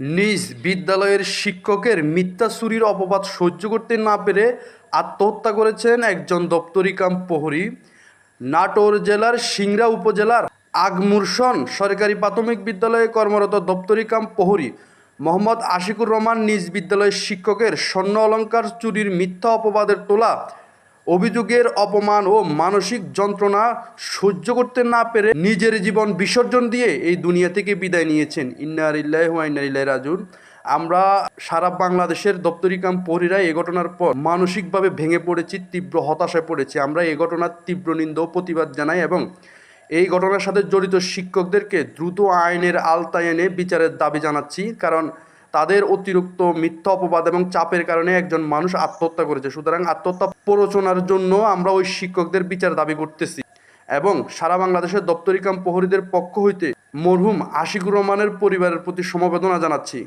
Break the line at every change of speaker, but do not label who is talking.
নিজ বিদ্যালয়ের শিক্ষকের মিথ্যা চুরির অপবাদ সহ্য করতে না পেরে আত্মহত্যা করেছেন একজন দপ্তরি কাম প্রহরী। নাটোর জেলার সিংড়া উপজেলার আগমুরসন সরকারি প্রাথমিক বিদ্যালয়ে কর্মরত দপ্তরি কাম প্রহরী মোহাম্মদ আশিকুর রহমান নিজ বিদ্যালয়ের শিক্ষকের স্বর্ণ অলংকার চুরির মিথ্যা অপবাদের তোলা অভিযোগের অপমান ও মানসিক যন্ত্রণা সহ্য করতে না পেরে নিজের জীবন বিসর্জন দিয়ে এই দুনিয়া থেকে বিদায় নিয়েছেন। ইন্নারিল্লাহ ইন্নারিল্লাহ রাজুন আমরা সারা বাংলাদেশের দপ্তরি কাম পরিরা এই ঘটনার পর মানসিকভাবে ভেঙে পড়েছি, তীব্র হতাশায় পড়েছি। আমরা এই ঘটনার তীব্র নিন্দা ও প্রতিবাদ জানাই এবং এই ঘটনার সাথে জড়িত শিক্ষকদেরকে দ্রুত আইনের আলতায় এনে বিচারের দাবি জানাচ্ছি। কারণ তাদের অতিরিক্ত মিথ্যা অপবাদ এবং চাপের কারণে একজন মানুষ আত্মহত্যা করেছে। সুতরাং আত্মহত্যা প্ররোচনার জন্য আমরা ওই শিক্ষকদের বিচার দাবি করতেছি এবং সারা বাংলাদেশের দপ্তরিকাম প্রহরীদের পক্ষ হইতে মরহুম আশিকুর রহমানের পরিবারের প্রতি সমবেদনা জানাচ্ছি।